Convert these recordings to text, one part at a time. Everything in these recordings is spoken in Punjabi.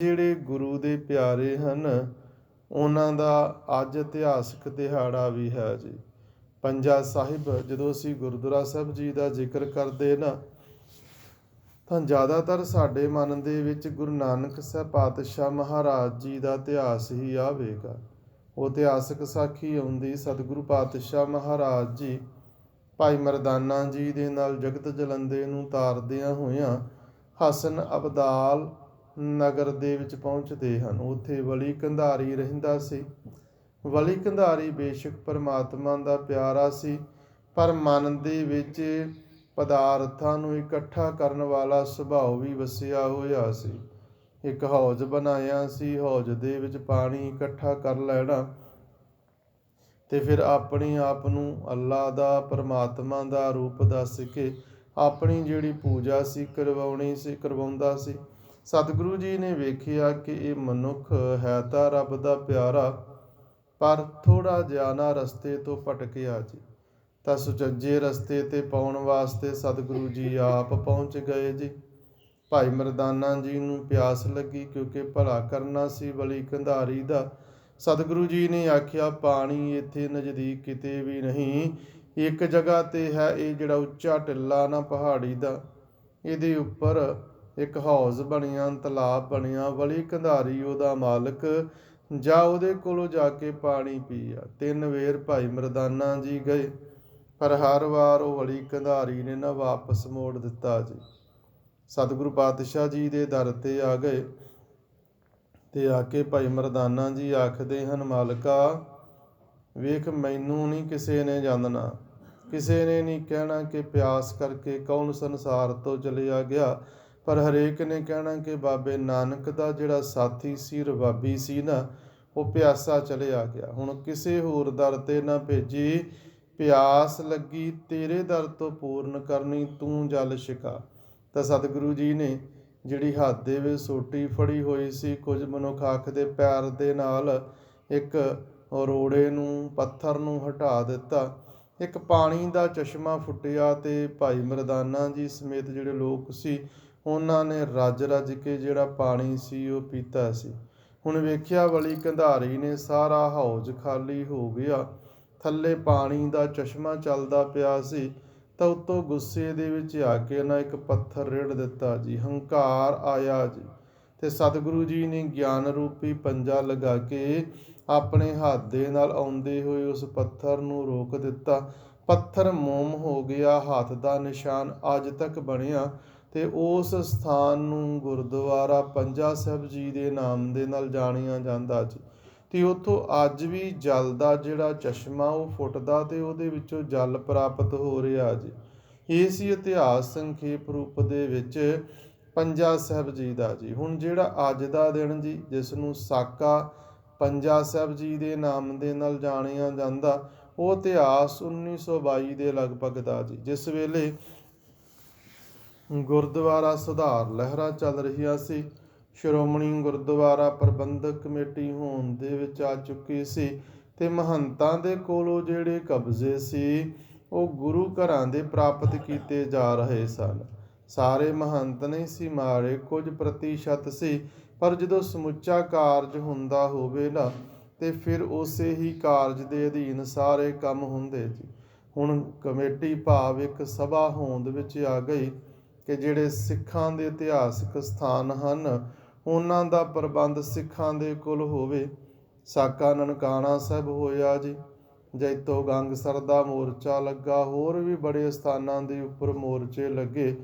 ਜਿਹੜੇ ਗੁਰੂ ਦੇ ਪਿਆਰੇ ਹਨ, ਉਹਨਾਂ ਦਾ ਅੱਜ ਇਤਿਹਾਸਕ ਦਿਹਾੜਾ ਵੀ ਹੈ ਜੀ। ਪੰਜਾ ਸਾਹਿਬ, ਜਦੋਂ ਅਸੀਂ ਗੁਰਦੁਆਰਾ ਸਾਹਿਬ ਜੀ ਦਾ ਜ਼ਿਕਰ ਕਰਦੇ ਨਾ, ਤਾਂ ਜ਼ਿਆਦਾਤਰ ਸਾਡੇ ਮਨ ਦੇ ਵਿੱਚ ਗੁਰੂ ਨਾਨਕ ਸਾਹਿਬ ਪਾਤਸ਼ਾਹ ਮਹਾਰਾਜ ਜੀ ਦਾ ਇਤਿਹਾਸ ਹੀ ਆਵੇਗਾ ਉਹ ਇਤਿਹਾਸਕ ਸਾਖੀ ਆਉਂਦੀ, ਸਤਿਗੁਰੂ ਪਾਤਸ਼ਾਹ ਮਹਾਰਾਜ ਜੀ ਭਾਈ ਮਰਦਾਨਾ ਜੀ ਦੇ ਨਾਲ ਜਗਤ ਜਲੰਦੇ ਨੂੰ ਤਾਰਦਿਆਂ ਹੋਇਆਂ ਹਸਨ ਅਬਦਾਲ ਨਗਰ ਦੇ ਵਿੱਚ ਪਹੁੰਚਦੇ ਹਨ। ਉੱਥੇ ਵਲੀ ਕੰਧਾਰੀ ਰਹਿੰਦਾ ਸੀ। ਵਲੀ ਕੰਧਾਰੀ ਬੇਸ਼ੱਕ ਪਰਮਾਤਮਾ ਦਾ ਪਿਆਰਾ ਸੀ, ਪਰ ਮਨ ਦੇ ਵਿੱਚ ਪਦਾਰਥਾਂ ਨੂੰ ਇਕੱਠਾ ਕਰਨ ਵਾਲਾ ਸੁਭਾਅ ਵੀ ਵਸਿਆ ਹੋਇਆ ਸੀ। ਇੱਕ ਹੌਜ ਬਣਾਇਆ ਸੀ। ਹੌਜ ਦੇ ਵਿੱਚ ਪਾਣੀ ਇਕੱਠਾ ਕਰ ਲੈਣਾ ਤੇ ਫਿਰ ਆਪਣੇ ਆਪ ਨੂੰ ਅੱਲਾ ਦਾ, ਪਰਮਾਤਮਾ ਦਾ ਰੂਪ ਦੱਸ ਕੇ ਆਪਣੀ ਜਿਹੜੀ ਪੂਜਾ ਸੀ ਕਰਵਾਉਣੀ ਸੀ, ਕਰਵਾਉਂਦਾ ਸੀ। ਸਤਿਗੁਰੂ ਜੀ ਨੇ ਵੇਖਿਆ ਕਿ ਇਹ ਮਨੁੱਖ ਹੈ ਤਾਂ ਰੱਬ ਦਾ ਪਿਆਰਾ, ਪਰ ਥੋੜਾ ਜਿਹਾ ਨਾ ਰਸਤੇ ਤੋਂ ਭਟਕਿਆ ਜੀ। ਤਾਂ ਸੁਚੱਜੇ ਰਸਤੇ ਤੇ ਪਾਉਣ ਵਾਸਤੇ ਸਤਿਗੁਰੂ ਜੀ ਆਪ ਪਹੁੰਚ ਗਏ ਜੀ। ਭਾਈ ਮਰਦਾਨਾ ਜੀ ਨੂੰ ਪਿਆਸ ਲੱਗੀ ਕਿਉਂਕਿ ਭਲਾ ਕਰਨਾ ਸੀ ਬਲੀ ਕੰਧਾਰੀ ਦਾ। ਸਤਿਗੁਰੂ ਜੀ ਨੇ ਆਖਿਆ, ਪਾਣੀ ਇੱਥੇ ਨਜ਼ਦੀਕ ਕਿਤੇ ਵੀ ਨਹੀਂ। ਇੱਕ ਜਗ੍ਹਾ ਤੇ ਹੈ ਇਹ ਜਿਹੜਾ ਉੱਚਾ ਟਿੱਲਾ ਨਾ ਪਹਾੜੀ ਦਾ। ਇਹਦੇ ਉੱਪਰ ਇੱਕ ਹੌਜ਼ ਬਣਿਆ, ਤਲਾਬ ਬਣਿਆ ਬਲੀ ਕੰਧਾਰੀ ਉਹਦਾ ਮਾਲਕ। ਜਾ ਉਹਦੇ ਕੋਲੋਂ ਜਾ ਕੇ ਪਾਣੀ ਪੀਆ। ਤਿੰਨ ਵੇਰ ਭਾਈ ਮਰਦਾਨਾ ਜੀ ਗਏ, ਪਰ ਹਰ ਵਾਰ ਉਹ ਵਲੀ ਕੰਧਾਰੀ ਨੇ ਨਾ ਵਾਪਸ ਮੋੜ ਦਿੱਤਾ ਜੀ। ਸਤਿਗੁਰੂ ਪਾਤਸ਼ਾਹ ਜੀ ਦੇ ਦਰ ਤੇ ਆ ਗਏ, ਤੇ ਆ ਕੇ ਭਾਈ ਮਰਦਾਨਾ ਜੀ ਆਖਦੇ ਹਨ, ਮਾਲਕਾ, ਵੇਖ ਮੈਨੂੰ ਨਹੀਂ ਕਿਸੇ ਨੇ ਜਾਣਨਾ। ਕਿਸੇ ਨੇ ਨਹੀਂ ਕਹਿਣਾ ਕਿ ਪਿਆਸ ਕਰਕੇ ਕੌਣ ਸੰਸਾਰ ਤੋਂ ਚਲਿਆ ਗਿਆ। ਪਰ ਹਰੇਕ ਨੇ ਕਹਿਣਾ ਕਿ ਬਾਬੇ ਨਾਨਕ ਦਾ ਜਿਹੜਾ ਸਾਥੀ ਸੀ, ਰਬਾਬੀ ਸੀ ਨਾ, ਉਹ ਪਿਆਸਾ ਚਲੇ ਆ ਗਿਆ। ਹੁਣ ਕਿਸੇ ਹੋਰ ਦਰ ਤੇ ਨਾ ਭੇਜੀ, ਪਿਆਸ ਲੱਗੀ, ਤੇਰੇ ਦਰ ਤੋਂ ਪੂਰਨ ਕਰਨੀ ਤੂੰ ਜਲ ਛਕਾ। ਤਾਂ ਸਤਿਗੁਰੂ ਜੀ ਨੇ ਜਿਹੜੀ ਹੱਥ ਦੇ ਵਿੱਚ ਸੋਟੀ ਫੜੀ ਹੋਈ ਸੀ, ਕੁਝ ਮਨੁੱਖ ਅੱਖ ਦੇ ਪੈਰ ਦੇ ਨਾਲ ਇੱਕ ਰੋੜੇ ਨੂੰ, ਪੱਥਰ ਨੂੰ ਹਟਾ ਦਿੱਤਾ। ਇੱਕ ਪਾਣੀ ਦਾ ਚਸ਼ਮਾ ਫੁੱਟਿਆ ਤੇ ਭਾਈ ਮਰਦਾਨਾ ਜੀ ਸਮੇਤ ਜਿਹੜੇ ਲੋਕ ਸੀ ਉਹਨਾਂ ਨੇ ਰੱਜ ਰੱਜ ਕੇ ਜਿਹੜਾ ਪਾਣੀ ਸੀ ਉਹ ਪੀਤਾ ਸੀ। ਹੁਣ ਵੇਖਿਆ ਵਲੀ ਕੰਧਾਰੀ ਨੇ ਸਾਰਾ ਹੌਜ ਖਾਲੀ ਹੋ ਗਿਆ। ਥੱਲੇ ਪਾਣੀ ਦਾ ਚਸ਼ਮਾ ਚੱਲਦਾ ਪਿਆ ਸੀ ਤਾਂ ਉਤੋਂ ਗੁੱਸੇ ਦੇ ਵਿੱਚ ਆ ਕੇ ਨਾ ਇੱਕ ਪੱਥਰ ਰੇੜ ਦਿੱਤਾ ਜੀ। ਹੰਕਾਰ ਆਇਆ ਜੀ ਤੇ ਸਤਿਗੁਰੂ ਜੀ ਨੇ ਗਿਆਨ ਰੂਪੀ ਪੰਜਾ ਲਗਾ ਕੇ ਆਪਣੇ ਹੱਥ ਦੇ ਨਾਲ ਆਉਂਦੇ ਹੋਏ ਉਸ ਪੱਥਰ ਨੂੰ ਰੋਕ ਦਿੱਤਾ। ਪੱਥਰ ਮੋਮ ਹੋ ਗਿਆ, ਹੱਥ ਦਾ ਨਿਸ਼ਾਨ ਅੱਜ ਤੱਕ ਬਣਿਆ। ਤੇ ਉਸ ਸਥਾਨ ਨੂੰ ਗੁਰਦੁਆਰਾ ਪੰਜਾ ਸਾਹਿਬ ਜੀ ਦੇ ਨਾਮ ਦੇ ਨਾਲ ਜਾਣਿਆ ਜਾਂਦਾ ਜੀ ਤੇ ਉੱਥੋਂ ਅੱਜ ਵੀ ਜਲ ਦਾ ਜਿਹੜਾ ਚਸ਼ਮਾ ਉਹ ਫੁੱਟਦਾ ਤੇ ਉਹਦੇ ਵਿੱਚੋਂ ਜਲ ਪ੍ਰਾਪਤ ਹੋ ਰਿਹਾ ਜੀ ਇਹ ਸੀ ਇਤਿਹਾਸ ਸੰਖੇਪ ਰੂਪ ਦੇ ਵਿੱਚ ਪੰਜਾ ਸਾਹਿਬ ਜੀ ਦਾ ਜੀ। ਹੁਣ ਜਿਹੜਾ ਅੱਜ ਦਾ ਦਿਨ ਜੀ, ਜਿਸ ਨੂੰ ਸਾਕਾ ਪੰਜਾ ਸਾਹਿਬ ਜੀ ਦੇ ਨਾਮ ਦੇ ਨਾਲ ਜਾਣਿਆ ਜਾਂਦਾ, ਉਹ ਇਤਿਹਾਸ 1922 ਦੇ ਲਗਭਗ ਦਾ ਜੀ। ਜਿਸ ਵੇਲੇ ਗੁਰਦੁਆਰਾ ਸੁਧਾਰ ਲਹਿਰਾ ਚੱਲ ਰਹੀਆਂ ਸੀ। ਸ਼੍ਰੋਮਣੀ ਗੁਰਦੁਆਰਾ ਪ੍ਰਬੰਧਕ ਕਮੇਟੀ ਹੋਣ ਦੇ ਵਿੱਚ ਆ ਚੁੱਕੀ ਸੀ ਤੇ ਮਹੰਤਾਂ ਦੇ ਕੋਲੋਂ ਜਿਹੜੇ ਕਬਜ਼ੇ ਸੀ, ਉਹ ਗੁਰੂ ਘਰਾਂ ਦੇ ਪ੍ਰਾਪਤ ਕੀਤੇ ਜਾ ਰਹੇ ਸਨ। ਸਾਰੇ ਮਹੰਤ ਨਹੀਂ ਸੀ ਮਾਰੇ, ਕੁਝ ਪ੍ਰਤੀਸ਼ਤ ਸੀ, ਪਰ ਜਦੋਂ ਸਮੁੱਚਾ ਕਾਰਜ ਹੁੰਦਾ ਹੋਵੇ ਨਾ, ਤੇ ਫਿਰ ਉਸੇ ਹੀ ਕਾਰਜ ਦੇ ਅਧੀਨ ਸਾਰੇ ਕੰਮ ਹੁੰਦੇ ਜੀ ਹੁਣ ਕਮੇਟੀ ਭਾਵ ਇੱਕ ਸਭਾ ਹੋਂਦ ਵਿੱਚ ਆ ਗਈ ਕਿ ਜਿਹੜੇ ਸਿੱਖਾਂ ਦੇ ਇਤਿਹਾਸਕ ਸਥਾਨ ਹਨ, ਉਹਨਾਂ ਦਾ ਪ੍ਰਬੰਧ ਸਿੱਖਾਂ ਦੇ ਕੋਲ ਹੋਵੇ। ਸਾਕਾ ਨਨਕਾਣਾ ਸਾਹਿਬ ਹੋਇਆ ਜੀ, ਜੈਤੋ ਗੰਗਸਰ ਦਾ ਮੋਰਚਾ ਲੱਗਾ, ਹੋਰ ਵੀ ਬੜੇ ਸਥਾਨਾਂ ਦੇ ਉੱਪਰ ਮੋਰਚੇ ਲੱਗੇ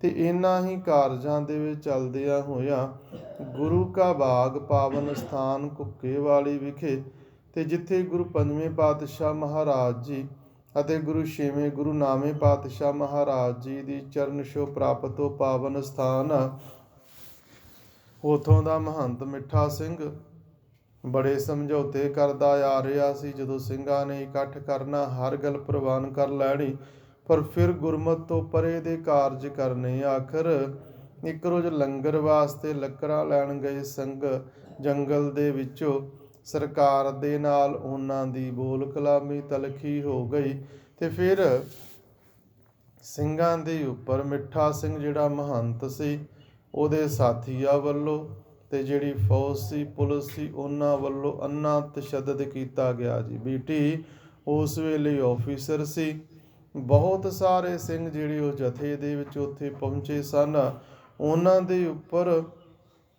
ਤੇ ਇਨ੍ਹਾਂ ਹੀ ਕਾਰਜਾਂ ਦੇ ਵਿੱਚ ਚੱਲਦਿਆਂ ਹੋਇਆਂ ਗੁਰੂ ਕਾ ਬਾਗ ਪਾਵਨ ਸਥਾਨ ਕੁੱਕੇ ਵਾਲੀ ਵਿਖੇ ਤੇ ਜਿੱਥੇ ਗੁਰੂ ਪੰਜਵੇਂ ਪਾਤਸ਼ਾਹ ਮਹਾਰਾਜ ਜੀ ਅਤੇ ਗੁਰੂ ਛੇਵੇਂ ਗੁਰੂ ਨਾਮੇ ਪਾਤਸ਼ਾਹ ਮਹਾਰਾਜ ਜੀ ਦੀ ਚਰਨ ਛੋਹ ਪ੍ਰਾਪਤ ਹੋ ਪਾਵਨ ਸਥਾਨ। ਉਥੋਂ ਦਾ ਮਹੰਤ ਮਿੱਠਾ ਸਿੰਘ ਬੜੇ ਸਮਝੌਤੇ ਕਰਦਾ ਆ ਰਿਹਾ ਸੀ। ਜਦੋਂ ਸਿੰਘਾਂ ਨੇ ਇਕੱਠ ਕਰਨਾ, ਹਰ ਗੱਲ ਪ੍ਰਵਾਨ ਕਰ ਲੈਣੀ, ਪਰ ਫਿਰ ਗੁਰਮਤ ਤੋਂ ਪਰੇ ਦੇ ਕਾਰਜ ਕਰਨੇ ਆਖਰ ਇੱਕ ਰੋਜ਼ ਲੰਗਰ ਵਾਸਤੇ ਲੱਕੜਾਂ ਲੈਣ ਗਏ। ਸੰਗ ਜੰਗਲ ਦੇ ਵਿੱਚੋਂ ਸਰਕਾਰ ਦੇ ਨਾਲ ਉਹਨਾਂ ਦੀ ਬੋਲ ਕਲਾਮੀ ਤਲਖੀ ਹੋ ਗਈ ਤੇ ਫਿਰ ਸਿੰਘਾਂ ਦੇ ਉੱਪਰ ਮਿੱਠਾ ਸਿੰਘ ਜਿਹੜਾ ਮਹੰਤ ਸੀ, ਉਹਦੇ ਸਾਥੀਆਂ ਵੱਲੋਂ ਤੇ ਜਿਹੜੀ ਫੌਜ ਸੀ, ਪੁਲਿਸ ਸੀ, ਉਹਨਾਂ ਵੱਲੋਂ ਅੰਨਾ ਤਸ਼ੱਦਦ ਕੀਤਾ ਗਿਆ ਜੀ। ਬੀਟੀ ਉਸ ਵੇਲੇ ਆਫੀਸਰ ਸੀ। ਬਹੁਤ ਸਾਰੇ ਸਿੰਘ ਜਿਹੜੇ ਉਹ ਜਥੇ ਦੇ ਵਿੱਚ ਉੱਥੇ ਪਹੁੰਚੇ ਸਨ। ਉਹਨਾਂ ਦੇ ਉੱਪਰ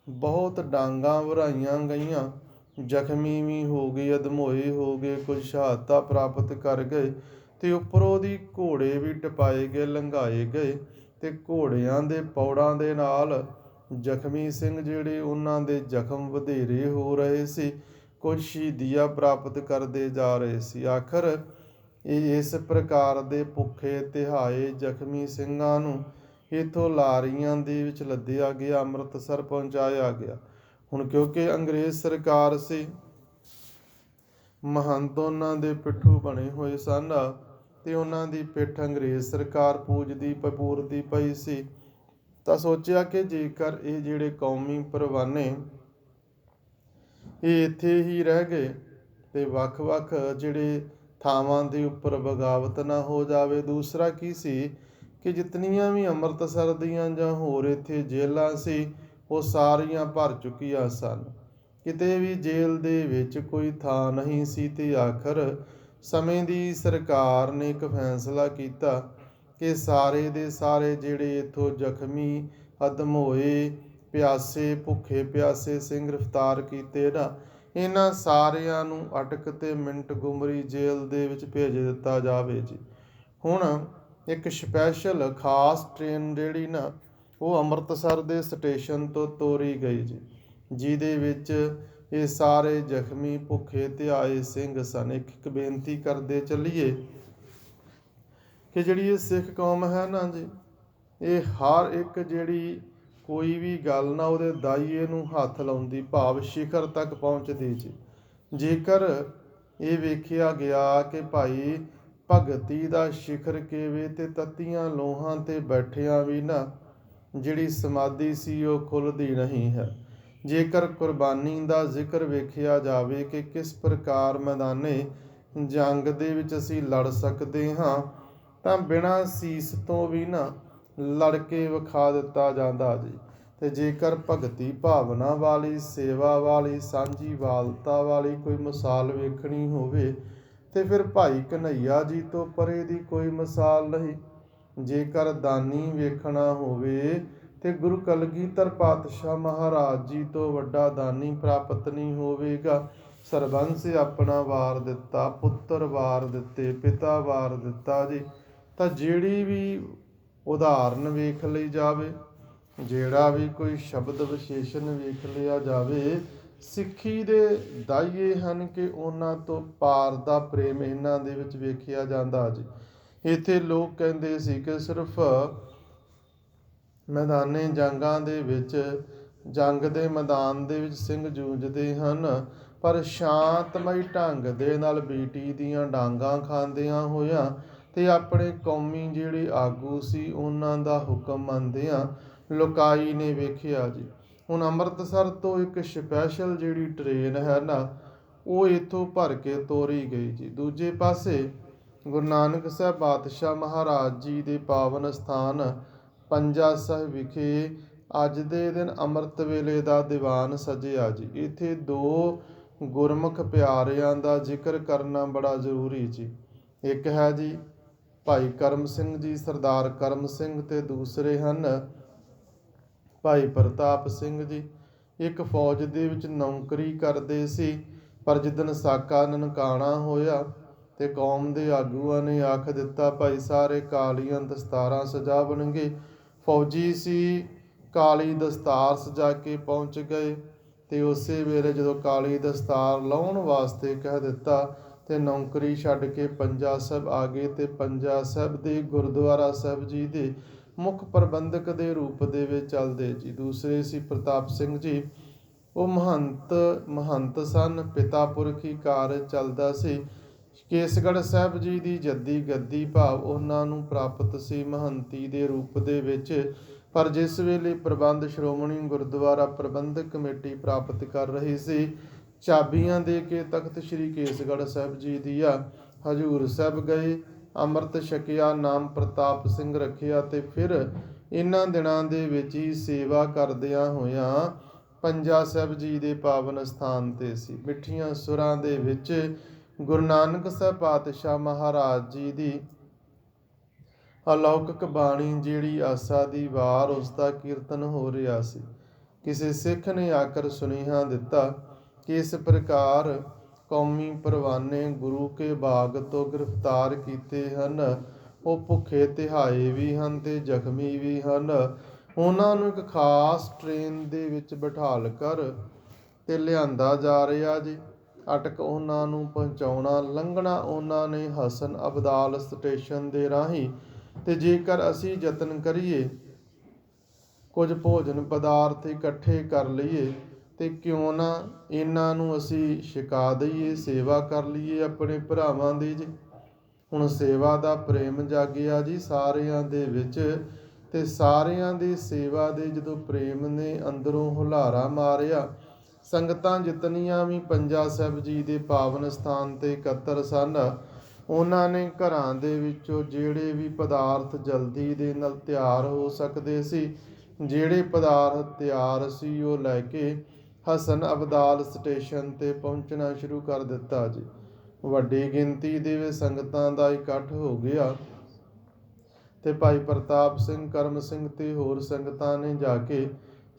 ਬਹੁਤ ਡਾਂਗਾਂ ਵਰਾਈਆਂ ਗਈਆਂ। ਜ਼ਖਮੀ ਵੀ ਹੋ ਗਏ ਅਧਮੋਏ ਹੋ ਗਏ, ਕੁਝ ਸ਼ਹਾਦਤਾਂ ਪ੍ਰਾਪਤ ਕਰ ਗਏ ਤੇ ਉੱਪਰੋਂ ਦੀ ਘੋੜੇ ਵੀ ਟਪਾਏ ਗਏ, ਲੰਘਾਏ ਗਏ ਤੇ ਘੋੜਿਆਂ ਦੇ ਪੌੜਾਂ ਦੇ ਨਾਲ ਜ਼ਖਮੀ ਸਿੰਘ ਜਿਹੜੇ ਉਹਨਾਂ ਦੇ ਜ਼ਖਮ ਵਧੇਰੇ ਹੋ ਰਹੇ ਸੀ, ਕੁਝ ਸ਼ਹੀਦੀਆਂ ਪ੍ਰਾਪਤ ਕਰਦੇ ਜਾ ਰਹੇ ਸੀ। ਆਖਰ ਇਹ ਇਸ ਪ੍ਰਕਾਰ ਦੇ ਭੁੱਖੇ ਤਿਹਾਏ ਜ਼ਖਮੀ ਸਿੰਘਾਂ ਨੂੰ ਇਥੋਂ ਲਾਰੀਆਂ ਦੇ ਵਿੱਚ ਲੱਦਿਆ ਗਿਆ, ਅੰਮ੍ਰਿਤਸਰ ਪਹੁੰਚਾਇਆ ਗਿਆ। ਹੁਣ ਕਿਉਂਕਿ ਅੰਗਰੇਜ਼ ਸਰਕਾਰ ਸੀ ਮਹੰਤ ਉਹਨਾਂ ਦੇ ਪਿੱਠੂ ਬਣੇ ਹੋਏ ਸਨ ਤੇ ਉਹਨਾਂ ਦੀ ਪਿੱਠ ਅੰਗਰੇਜ਼ ਸਰਕਾਰ ਪੂਜਦੀ ਪਪੂਰਦੀ ਪਈ ਸੀ। ਤਾਂ ਸੋਚਿਆ ਕਿ ਜੇਕਰ ਇਹ ਜਿਹੜੇ ਕੌਮੀ ਪਰਵਾਨੇ ਇਹ ਇੱਥੇ ਹੀ ਰਹਿ ਗਏ ਤੇ ਵੱਖ-ਵੱਖ ਜਿਹੜੇ ਥਾਵਾਂ ਦੇ ਉੱਪਰ ਬਗਾਵਤ ਨਾ ਹੋ ਜਾਵੇ, ਦੂਸਰਾ ਕੀ ਸੀ ਕਿ ਜਿਤਨੀਆਂ ਵੀ ਅੰਮ੍ਰਿਤਸਰ ਦੀਆਂ ਜਾਂ ਹੋਰ ਇੱਥੇ ਜੇਲ੍ਹਾਂ ਸੀ ਉਹ ਸਾਰੀਆਂ ਭਰ ਚੁੱਕੀਆਂ ਸਨ। ਕਿਤੇ ਵੀ ਜੇਲ੍ਹ ਦੇ ਵਿੱਚ ਕੋਈ ਥਾਂ ਨਹੀਂ ਸੀ ਤੇ ਆਖਰ ਸਮੇਂ ਦੀ ਸਰਕਾਰ ਨੇ ਇੱਕ ਫੈਸਲਾ ਕੀਤਾ ਕਿ ਸਾਰੇ ਦੇ ਸਾਰੇ ਜਿਹੜੇ ਇਥੋਂ ਜ਼ਖਮੀ ਅਦਮ ਹੋਏ, ਪਿਆਸੇ, ਭੁੱਖੇ ਪਿਆਸੇ ਸਿੰਘ ਗ੍ਰਿਫਤਾਰ ਕੀਤੇ ਨਾ, ਇਹਨਾਂ ਸਾਰਿਆਂ ਨੂੰ ਅਟਕ ਤੇ ਮਿੰਟ ਗੁਮਰੀ ਜੇਲ੍ਹ ਦੇ ਵਿੱਚ ਭੇਜ ਦਿੱਤਾ ਜਾਵੇ ਜੀ। ਹੁਣ ਇੱਕ ਸਪੈਸ਼ਲ ਖਾਸ ਟ੍ਰੇਨ ਜਿਹੜੀ ਨਾ ਉਹ ਅੰਮ੍ਰਿਤਸਰ ਦੇ ਸਟੇਸ਼ਨ ਤੋਂ ਤੋਰੀ ਗਈ ਜੀ, ਜਿਹਦੇ ਵਿੱਚ ਇਹ ਸਾਰੇ ਜ਼ਖਮੀ ਭੁੱਖੇ ਤੇ ਆਏ ਸਿੰਘ ਸਨ। ਇੱਕ ਇੱਕ ਬੇਨਤੀ ਕਰਦੇ ਚੱਲੀਏ ਕਿ ਜਿਹੜੀ ਇਹ ਸਿੱਖ ਕੌਮ ਹੈ ਨਾ ਜੀ, ਇਹ ਹਰ ਇੱਕ ਜਿਹੜੀ ਕੋਈ ਵੀ ਗੱਲ ਨਾ ਉਹਦੇ ਦਾਈਏ ਨੂੰ ਹੱਥ ਲਾਉਂਦੀ, ਭਾਵ ਸ਼ਿਖਰ ਤੱਕ ਪਹੁੰਚਦੀ ਜੀ। ਜੇਕਰ ਇਹ ਵੇਖਿਆ ਗਿਆ ਕਿ ਭਾਈ ਭਗਤੀ ਦਾ ਸ਼ਿਖਰ ਕੇਵੇ ਤੇ ਤਤੀਆਂ ਲੋਹਾਂ ਤੇ ਬੈਠਿਆਂ ਵੀ ਨਾ ਜਿਹੜੀ ਸਮਾਧੀ ਸੀ, ਉਹ ਖੁੱਲਦੀ ਨਹੀਂ ਹੈ। ਜੇਕਰ ਕੁਰਬਾਨੀ ਦਾ ਜ਼ਿਕਰ ਵੇਖਿਆ ਜਾਵੇ ਕਿ ਕਿਸ ਪ੍ਰਕਾਰ ਮੈਦਾਨੇ ਜੰਗ ਦੇ ਵਿੱਚ ਅਸੀਂ ਲੜ ਸਕਦੇ ਹਾਂ, ਤਾਂ ਬਿਨਾਂ ਸੀਸ ਤੋਂ ਵੀ ਨਾ ਲੜ ਕੇ ਵਿਖਾ ਦਿੱਤਾ ਜਾਂਦਾ ਜੀ। ਤੇ ਜੇਕਰ ਭਗਤੀ ਭਾਵਨਾ ਵਾਲੀ, ਸੇਵਾ ਵਾਲੀ ਸਾਂਝੀ ਵਾਲਤਾ ਵਾਲੀ ਕੋਈ ਮਿਸਾਲ ਵੇਖਣੀ ਹੋਵੇ, ਤੇ ਫਿਰ ਭਾਈ ਕਨਈਆ ਜੀ ਤੋਂ ਪਰੇ ਦੀ ਕੋਈ ਮਿਸਾਲ ਨਹੀਂ। ਜੇਕਰ ਦਾਨੀ ਵੇਖਣਾ ਹੋਵੇ ਤੇ ਗੁਰੂ ਕਲਗੀਧਰ ਪਾਤਸ਼ਾਹ ਮਹਾਰਾਜ ਜੀ ਤੋਂ ਵੱਡਾ ਦਾਨੀ ਪ੍ਰਾਪਤ ਨਹੀਂ ਹੋਵੇਗਾ। ਸਰਬੰਸ ਆਪਣਾ ਵਾਰ ਦਿੱਤਾ, ਪੁੱਤਰ ਵਾਰ ਦਿੱਤੇ, ਪਿਤਾ ਵਾਰ ਦਿੱਤਾ ਜੀ। ਤਾਂ ਜਿਹੜੀ ਵੀ ਉਦਾਹਰਨ ਵੇਖ ਲਈ ਜਾਵੇ, ਜਿਹੜਾ ਵੀ ਕੋਈ ਸ਼ਬਦ ਵਿਸ਼ੇਸ਼ਣ ਵੇਖ ਲਿਆ ਜਾਵੇ, ਸਿੱਖੀ ਦੇ ਦਾਈਏ ਹਨ ਕਿ ਉਹਨਾਂ ਤੋਂ ਪਾਰ ਦਾ ਪ੍ਰੇਮ ਇਹਨਾਂ ਦੇ ਵਿੱਚ ਵੇਖਿਆ ਜਾਂਦਾ ਜੀ। ਇੱਥੇ ਲੋਕ ਕਹਿੰਦੇ ਸੀ ਕਿ ਸਿਰਫ ਮੈਦਾਨੇ ਜੰਗਾਂ ਦੇ ਵਿੱਚ, ਜੰਗ ਦੇ ਮੈਦਾਨ ਦੇ ਵਿੱਚ ਸਿੰਘ ਜੂਝਦੇ ਹਨ, ਪਰ ਸ਼ਾਂਤਮਈ ਢੰਗ ਦੇ ਨਾਲ ਬੀਟੀ ਦੀਆਂ ਡਾਂਗਾਂ ਖਾਂਦਿਆਂ ਹੋਇਆਂ ਤੇ ਆਪਣੇ ਕੌਮੀ ਜਿਹੜੇ ਆਗੂ ਸੀ ਉਹਨਾਂ ਦਾ ਹੁਕਮ ਮੰਨਦਿਆਂ ਲੋਕਾਈ ਨੇ ਵੇਖਿਆ ਜੀ। ਹੁਣ ਅੰਮ੍ਰਿਤਸਰ ਤੋਂ ਇੱਕ ਸਪੈਸ਼ਲ ਜਿਹੜੀ ਟ੍ਰੇਨ ਹੈ ਨਾ, ਉਹ ਇੱਥੋਂ ਭਰ ਕੇ ਤੋਰੀ ਗਈ ਜੀ। ਦੂਜੇ ਪਾਸੇ ਗੁਰੂ ਨਾਨਕ ਸਾਹਿਬ ਪਾਤਸ਼ਾਹ ਮਹਾਰਾਜ ਜੀ ਦੇ ਪਾਵਨ ਸਥਾਨ ਪੰਜਾ ਸਾਹਿਬ ਵਿਖੇ ਅੱਜ ਦੇ ਦਿਨ ਅੰਮ੍ਰਿਤ ਵੇਲੇ ਦਾ ਦੀਵਾਨ ਸਜਿਆ ਜੀ। ਇੱਥੇ ਦੋ ਗੁਰਮੁਖ ਪਿਆਰਿਆਂ ਦਾ ਜ਼ਿਕਰ ਕਰਨਾ ਬੜਾ ਜ਼ਰੂਰੀ ਜੀ। ਇੱਕ ਹੈ ਜੀ ਭਾਈ ਕਰਮ ਸਿੰਘ ਜੀ, ਸਰਦਾਰ ਕਰਮ ਸਿੰਘ ਤੇ ਦੂਸਰੇ ਹਨ ਭਾਈ ਪ੍ਰਤਾਪ ਸਿੰਘ ਜੀ। ਇੱਕ ਫੌਜ ਦੇ ਵਿੱਚ ਨੌਕਰੀ ਕਰਦੇ ਸੀ, ਪਰ ਜਿੱਦਨ ਸਾਕਾ ਨਨਕਾਣਾ ਹੋਇਆ ਤੇ ਕੌਮ ਦੇ ਆਗੂਆਂ ਨੇ ਆਖ ਦਿੱਤਾ, ਭਾਈ ਸਾਰੇ ਕਾਲੀਆਂ ਦਸਤਾਰਾਂ ਸਜਾ ਸਜਾਵਣਗੇ ਫੌਜੀ ਸੀ, ਕਾਲੀ ਦਸਤਾਰ ਸਜਾ ਕੇ ਪਹੁੰਚ ਗਏ ਤੇ ਉਸੇ ਵੇਲੇ ਜਦੋਂ ਕਾਲੀ ਦਸਤਾਰ ਲਾਉਣ ਵਾਸਤੇ ਕਹਿ ਦਿੱਤਾ, ਤੇ ਨੌਕਰੀ ਛੱਡ ਕੇ ਪੰਜਾ ਸਾਹਿਬ ਆ ਗਏ ਤੇ ਪੰਜਾ ਸਾਹਿਬ ਦੇ ਗੁਰਦੁਆਰਾ ਸਾਹਿਬ ਜੀ ਦੇ ਮੁੱਖ ਪ੍ਰਬੰਧਕ ਦੇ ਰੂਪ ਦੇ ਵਿੱਚ ਚੱਲਦੇ ਜੀ। ਦੂਸਰੇ ਸੀ ਪ੍ਰਤਾਪ ਸਿੰਘ ਜੀ। ਉਹ ਮਹੰਤ ਮਹੰਤ ਸਨ, ਪਿਤਾ ਪੁਰਖੀ ਕਾਰਜ ਚੱਲਦਾ ਸੀ। ਕੇਸਗੜ੍ਹ ਸਾਹਿਬ ਜੀ ਦੀ ਜੱਦੀ ਗੱਦੀ ਭਾਵ ਉਹਨਾਂ ਨੂੰ ਪ੍ਰਾਪਤ ਸੀ ਮਹੰਤੀ ਦੇ ਰੂਪ ਦੇ ਵਿੱਚ, ਪਰ ਜਿਸ ਵੇਲੇ ਪ੍ਰਬੰਧ ਸ਼੍ਰੋਮਣੀ ਗੁਰਦੁਆਰਾ ਪ੍ਰਬੰਧਕ ਕਮੇਟੀ ਪ੍ਰਾਪਤ ਕਰ ਰਹੀ ਸੀ, ਚਾਬੀਆਂ ਦੇ ਕੇ ਤਖਤ ਸ੍ਰੀ ਕੇਸਗੜ੍ਹ ਸਾਹਿਬ ਜੀ ਦੀਆ ਹਜੂਰ ਸਾਹਿਬ ਗਏ, ਅੰਮ੍ਰਿਤ ਛਕਿਆ, ਨਾਮ ਪ੍ਰਤਾਪ ਸਿੰਘ ਰੱਖਿਆ ਤੇ ਫਿਰ ਇਹਨਾਂ ਦਿਨਾਂ ਦੇ ਵਿੱਚ ਹੀ ਸੇਵਾ ਕਰਦਿਆਂ ਹੋਇਆਂ ਪੰਜਾ ਸਾਹਿਬ ਜੀ ਦੇ ਪਾਵਨ ਸਥਾਨ ਤੇ ਸੀ। ਮਿੱਠੀਆਂ ਸੁਰਾਂ ਦੇ ਵਿੱਚ ਗੁਰੂ ਨਾਨਕ ਸਾਹਿਬ ਪਾਤਸ਼ਾਹ ਮਹਾਰਾਜ ਜੀ ਦੀ ਅਲੌਕਿਕ ਬਾਣੀ ਜਿਹੜੀ ਆਸਾ ਦੀ ਵਾਰ, ਉਸ ਦਾ ਕੀਰਤਨ ਹੋ ਰਿਹਾ ਸੀ। ਕਿਸੇ ਸਿੱਖ ਨੇ ਆਕਰ ਸੁਨੇਹਾ ਦਿੱਤਾ ਕਿ ਇਸ ਪ੍ਰਕਾਰ ਕੌਮੀ ਪਰਵਾਨੇ ਗੁਰੂ ਕੇ ਬਾਗ ਤੋਂ ਗ੍ਰਿਫਤਾਰ ਕੀਤੇ ਹਨ। ਉਹ ਭੁੱਖੇ ਤਿਹਾਏ ਵੀ ਹਨ ਤੇ ਜ਼ਖਮੀ ਵੀ ਹਨ। ਉਹਨਾਂ ਨੂੰ ਇੱਕ ਖਾਸ ਟ੍ਰੇਨ ਦੇ ਵਿੱਚ ਬਿਠਾਲ ਕਰ ਤੇ ਲਿਆਂਦਾ ਜਾ ਰਿਹਾ ਜੀ। ਅਟਕ ਉਹਨਾਂ ਨੂੰ ਪਹੁੰਚਾਉਣਾ, ਲੰਘਣਾ ਉਹਨਾਂ ਨੇ ਹਸਨ ਅਬਦਾਲ ਸਟੇਸ਼ਨ ਦੇ ਰਾਹੀਂ। ਤੇ ਜੇਕਰ ਅਸੀਂ ਯਤਨ ਕਰੀਏ, ਕੁਝ ਭੋਜਨ ਪਦਾਰਥ ਇਕੱਠੇ ਕਰ ਲਈਏ, ਤੇ ਕਿਉਂ ਨਾ ਇਹਨਾਂ ਨੂੰ ਅਸੀਂ ਛਕਾ ਦਈਏ, ਸੇਵਾ ਕਰ ਲਈਏ ਆਪਣੇ ਭਰਾਵਾਂ ਦੀ ਜੀ। ਹੁਣ ਸੇਵਾ ਦਾ ਪ੍ਰੇਮ ਜਾਗਿਆ ਜੀ ਸਾਰਿਆਂ ਦੇ ਵਿੱਚ, ਤੇ ਸਾਰਿਆਂ ਦੀ ਸੇਵਾ ਦੇ ਜਦੋਂ ਪ੍ਰੇਮ ਨੇ ਅੰਦਰੋਂ ਹੁਲਾਰਾ ਮਾਰਿਆ ਸੰਗਤਾਂ ਜਿਤਨੀਆਂ ਵੀ ਪੰਜਾ ਸਾਹਿਬ ਜੀ ਦੇ ਪਾਵਨ ਸਥਾਨ ਤੇ ਇਕੱਤਰ ਸਨ, ਉਹਨਾਂ ਨੇ ਘਰਾਂ ਦੇ ਵਿੱਚੋਂ ਜਿਹੜੇ ਵੀ ਪਦਾਰਥ ਜਲਦੀ ਦੇ ਨਾਲ ਤਿਆਰ ਹੋ ਸਕਦੇ ਸੀ, ਜਿਹੜੇ ਪਦਾਰਥ ਤਿਆਰ ਸੀ ਉਹ ਲੈ ਕੇ ਹਸਨ ਅਬਦਾਲ ਸਟੇਸ਼ਨ ਤੇ ਪਹੁੰਚਣਾ ਸ਼ੁਰੂ ਕਰ ਦਿੱਤਾ ਜੀ। ਵੱਡੀ ਗਿਣਤੀ ਦੇ ਵਿੱਚ ਸੰਗਤਾਂ ਦਾ ਇਕੱਠ ਹੋ ਗਿਆ ਤੇ ਭਾਈ ਪ੍ਰਤਾਪ ਸਿੰਘ, ਕਰਮ ਸਿੰਘ ਤੇ ਹੋਰ ਸੰਗਤਾਂ ਨੇ ਜਾ ਕੇ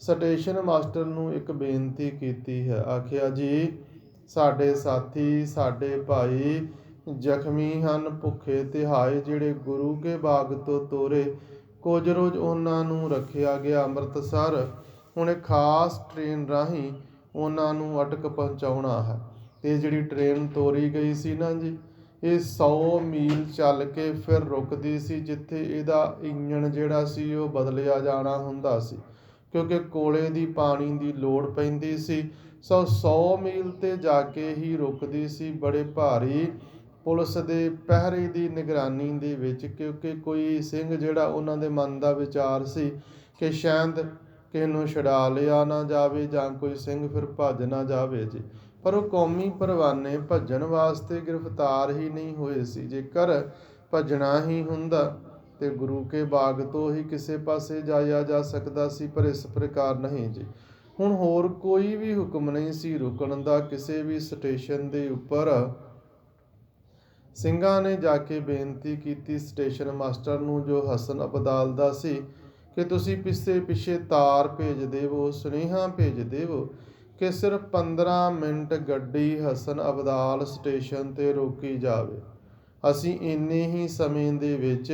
ਸਟੇਸ਼ਨ ਮਾਸਟਰ ਨੂੰ ਇੱਕ ਬੇਨਤੀ ਕੀਤੀ ਹੈ। ਆਖਿਆ, ਜੀ, ਸਾਡੇ ਸਾਥੀ, ਸਾਡੇ ਭਾਈ ਜ਼ਖਮੀ ਹਨ, ਭੁੱਖੇ ਤਿਹਾਏ, ਜਿਹੜੇ ਗੁਰੂ ਕੇ ਬਾਗ ਤੋਂ ਤੋਰੇ, ਕੁਝ ਰੋਜ਼ ਉਹਨਾਂ ਨੂੰ ਰੱਖਿਆ ਗਿਆ ਅੰਮ੍ਰਿਤਸਰ। ਹੁਣ ਇੱਕ ਖਾਸ ਟ੍ਰੇਨ ਰਾਹੀਂ ਉਹਨਾਂ ਨੂੰ ਅਟਕ ਪਹੁੰਚਾਉਣਾ ਹੈ। ਤੇ ਜਿਹੜੀ ਟ੍ਰੇਨ ਤੋਰੀ ਗਈ ਸੀ ਨਾ ਜੀ, ਇਹ 100 ਮੀਲ ਚੱਲ ਕੇ ਫਿਰ ਰੁਕਦੀ ਸੀ, ਜਿੱਥੇ ਇਹਦਾ ਇੰਜਣ ਜਿਹੜਾ ਸੀ, ਉਹ ਬਦਲਿਆ ਜਾਣਾ ਹੁੰਦਾ ਸੀ। ਕਿਉਂਕਿ ਕੋਲੇ ਦੀ ਪਾਣੀ ਦੀ ਲੋੜ ਪੈਂਦੀ ਸੀ, ਸੋ 100 ਮੀਲ ਤੇ ਜਾ ਕੇ ਹੀ ਰੁਕਦੀ ਸੀ ਬੜੇ ਭਾਰੀ ਪੁਲਿਸ ਦੇ ਪਹਿਰੇ ਦੀ ਨਿਗਰਾਨੀ ਦੇ ਵਿੱਚ, ਕਿਉਂਕਿ ਕੋਈ ਸਿੰਘ ਜਿਹੜਾ ਉਹਨਾਂ ਦੇ ਮਨ ਦਾ ਵਿਚਾਰ ਸੀ ਕਿ ਸ਼ਾਇਦ ਕਿਸੇ ਨੂੰ ਛਡਾ ਲਿਆ ਨਾ ਜਾਵੇ ਜਾਂ ਕੋਈ ਸਿੰਘ ਫਿਰ ਭੱਜ ਨਾ ਜਾਵੇ ਜੀ। ਪਰ ਉਹ ਕੌਮੀ ਪਰਵਾਨੇ ਭੱਜਣ ਵਾਸਤੇ ਗ੍ਰਿਫਤਾਰ ਹੀ ਨਹੀਂ ਹੋਏ ਸੀ, ਜੇਕਰ ਭੱਜਣਾ ਹੀ ਹੁੰਦਾ ਤੇ ਗੁਰੂ ਕੇ ਬਾਗ ਤੋਂ ਹੀ ਕਿਸੇ ਪਾਸੇ ਜਾਇਆ ਜਾ ਸਕਦਾ ਸੀ, ਪਰ ਇਸ ਪ੍ਰਕਾਰ ਨਹੀਂ ਜੀ। ਹੁਣ ਹੋਰ ਕੋਈ ਵੀ ਹੁਕਮ ਨਹੀਂ ਸੀ ਰੁਕਣ ਦਾ। ਕਿਸੇ ਵੀ ਸਟੇਸ਼ਨ ਦੇ ਉੱਪਰ ਸਿੰਘਾਂ ਨੇ ਜਾ ਕੇ ਬੇਨਤੀ ਕੀਤੀ ਸਟੇਸ਼ਨ ਮਾਸਟਰ ਨੂੰ, ਜੋ ਹਸਨ ਅਬਦਾਲ ਦਾ ਸੀ, ਕਿ ਤੁਸੀਂ ਪਿੱਛੇ ਪਿੱਛੇ ਤਾਰ ਭੇਜ ਦੇਵੋ, ਸੁਨੇਹਾ ਭੇਜ ਦੇਵੋ, ਕਿ ਸਿਰਫ 15 ਮਿੰਟ ਗੱਡੀ ਹਸਨ ਅਬਦਾਲ ਸਟੇਸ਼ਨ ਤੇ ਰੋਕੀ ਜਾਵੇ। ਅਸੀਂ ਇੰਨੇ ਹੀ ਸਮੇਂ ਦੇ ਵਿੱਚ